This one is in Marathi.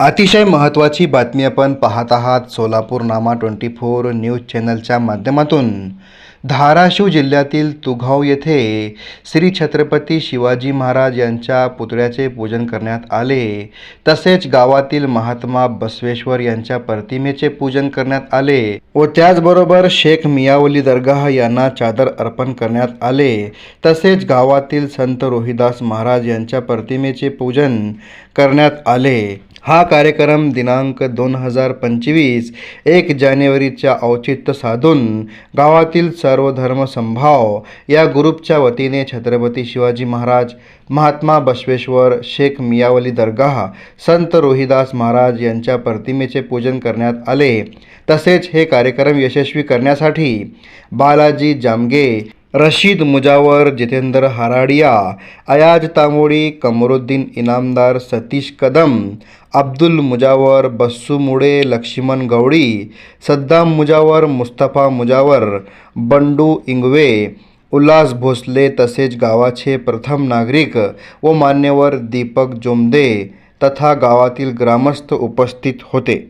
अतिशय महत्त्वाची बातमी आपण पाहत आहात Solapur Nama twenty four news चॅनलच्या माध्यमातून. धाराशिव जिल्ह्यातील तुघाव येथे श्री छत्रपती शिवाजी महाराज यांच्या पुतळ्याचे पूजन करण्यात आले. तसेच गावातील महात्मा बसवेश्वर यांच्या प्रतिमेचे पूजन करण्यात आले व त्याचबरोबर शेख मियावली दर्गाह यांना चादर अर्पण करण्यात आले. तसेच गावातील संत रोहिदास महाराज यांच्या प्रतिमेचे पूजन करण्यात आले. हा कार्यक्रम दिनांक दोन हजार पंचवीस एक जानेवारीच्या औचित्य साधून गावातील सर्व धर्म संभाव या ग्रुपच्या वतीने छत्रपती शिवाजी महाराज महात्मा बसवेश्वर शेख मियावली दर्गाह संत रोहिदास महाराज यांच्या प्रतिमेचे पूजन करण्यात आले. तसेच हे कार्यक्रम यशस्वी करण्यासाठी बालाजी जामगे रशीद मुजावर जितेंद्र हराडिया अयाज तांबोळी कमरुद्दीन इनामदार सतीश कदम अब्दुल मुजावर बस्सू मुडे लक्ष्मण गवळी सद्दाम मुजावर मुस्तफा मुजावर बंडू इंगवे उल्हास भोसले तसेच गावाचे प्रथम नागरिक व मान्यवर दीपक जोमदे तथा गावातील ग्रामस्थ उपस्थित होते.